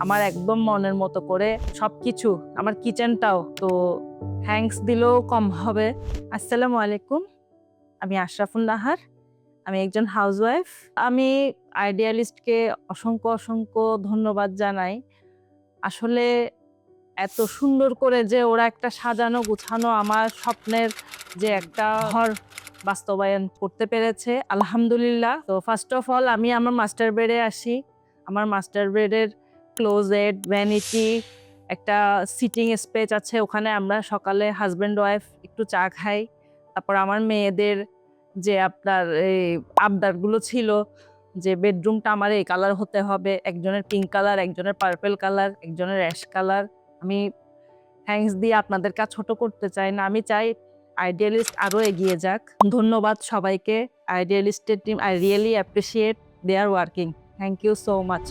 আমার একদম মনের মতো করে সব কিছু আমার কিচেনটাও। তো থ্যাঙ্কস দিলেও কম হবে। আসসালামু আলাইকুম। আমি আশরাফুল নাহার। আমি একজন হাউসওয়াইফ আমি আইডিয়ালিস্টকে অসংখ্য অসংখ্য ধন্যবাদ জানাই। আসলে এত সুন্দর করে যে ওরা একটা সাজানো, গুছানো আমার স্বপ্নের যে একটা ঘর বাস্তবায়ন করতে পেরেছে, আলহামদুলিল্লাহ। তো ফার্স্ট অফ অল আমি আমার মাস্টার বেডে আসি। আমার মাস্টার বেডের ক্লোজেট ভ্যানিটি একটা সিটিং স্পেস আছে ওখানে আমরা সকালে হাজব্যান্ড ওয়াইফ একটু চা খাই। তারপর আমার মেয়েদের যে আপনার এই আবদারগুলো ছিল যে বেডরুমটা আমার এই কালার হতে হবে, একজনের পিঙ্ক কালার একজনের পার্পেল কালার একজনের অ্যাশ কালার আমি থ্যাঙ্কস দিয়ে আপনাদের কাজ ছোট করতে চাই না, আমি চাই আইডিয়ালিস্ট আরও এগিয়ে যাক। ধন্যবাদ সবাইকে আইডিয়ালিস্টের team I really appreciate they are working thank you so much